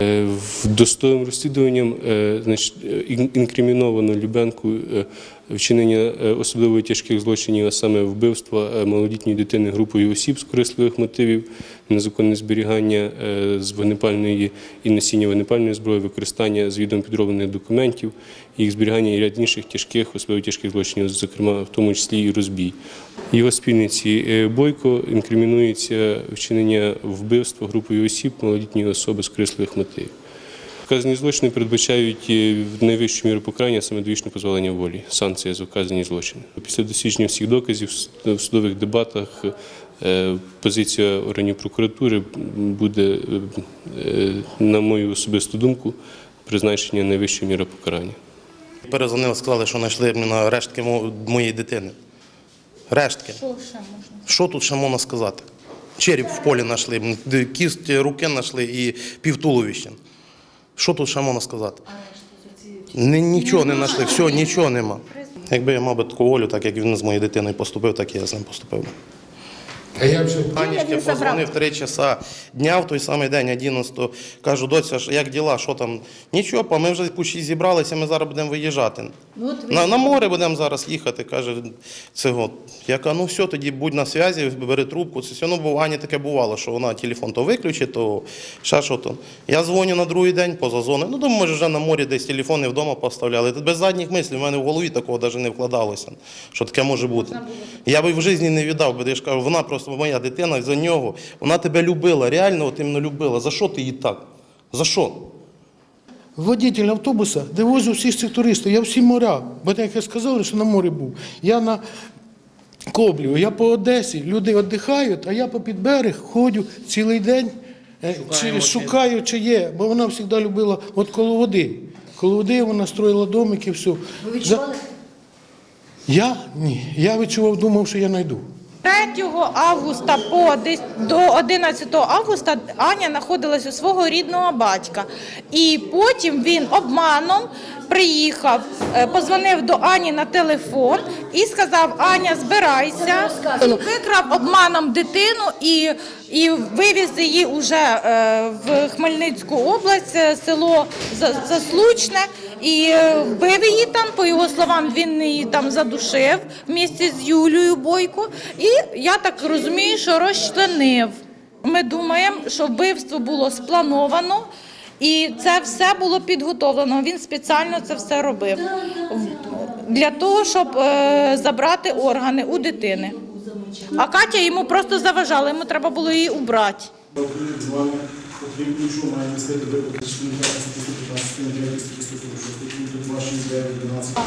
Е, в Досудовим розслідуванням е, е, ін- інкриміновано Любенку вчинення особливо тяжких злочинів, а саме вбивства малолітньої дитини групою осіб з корисливих мотивів, незаконне зберігання з вогнепальної і носіння вогнепальної зброї, використання з відомо підроблених документів, їх зберігання і ряд інших тяжких, особливо тяжких злочинів, зокрема в тому числі і розбій. Його спільниці Бойко інкримінується вчинення вбивства групою осіб малолітньої особи з корисливих мотивів. Вказані злочини передбачають е, найвищу міру покарання, саме довічне позбавлення волі, санкція за вказані злочини. Після дослідження всіх доказів в судових дебатах е, позиція органів прокуратури буде, е, на мою особисту думку, призначення найвищої міри покарання. Перезвонили, сказали, що знайшли рештки моєї дитини. Рештки. Що ще можна? Що тут ще можна сказати? Череп в полі знайшли, кість руки знайшли і півтуловища. Що тут ще можна сказати? Ні, нічого не знайшли, все, нічого нема. Якби я мав би таку волю, так як він з моєю дитиною поступив, так і я з ним поступив. А як же Анічки позвонив три часа дня в той самий день, 11 Кажу, доця, як діла, що там? Нічого, па, ми вже пущі зібралися, ми зараз будемо виїжджати. Ну, от ви- На, на море будемо зараз їхати, каже цього. Я кажу, ну все, тоді будь на зв'язі, бери трубку. Це все ну, бо Ані таке бувало, що вона телефон то виключить, то ще що то. Я дзвоню на другий день поза зоною. Ну, думаю, може, вже на морі десь телефони вдома поставляли. Тут без задніх мислів, в мене в голові такого навіть не вкладалося, що таке може бути. Я би в житті не віддав, бо я ж кажу, вона просто моя дитина за нього. Вона тебе любила, реально от іменно любила. За що ти її так? За що? водитель автобуса, де возив всіх цих туристів, я всі моря, бо так як сказали, що на морі був. Я на Коблію, я по Одесі, люди віддихають, а я по підберег ходжу цілий день, е, чи, шукаю, чи є, бо вона завжди любила от коло води. Коло води вона строїла домики, все. Ви відчували? Я ні. Я відчував, думав, що я знайду. 3 августа по десь до 11 августа Аня знаходилась у свого рідного батька. І потім він обманом приїхав, е, позвонив до Ані на телефон і сказав: Аня, збирайся. Викрав обманом дитину і, і вивіз її уже е, в Хмельницьку область, е, село За- Заслучне. І е, вбив її там, по його словам, він її там задушив в місті з Юлією Бойко. І я так розумію, що розчленив. Ми думаємо, що вбивство було сплановано, і це все було підготовлено. Він спеціально це все робив для того, щоб е, забрати органи у дитини. А Катя йому просто заважала, йому треба було її убрати. Оподаткування окрім іншого має містити виплати частини 15 статті 15 статті 9 статті 146 пункту 2, 6, 9, 11.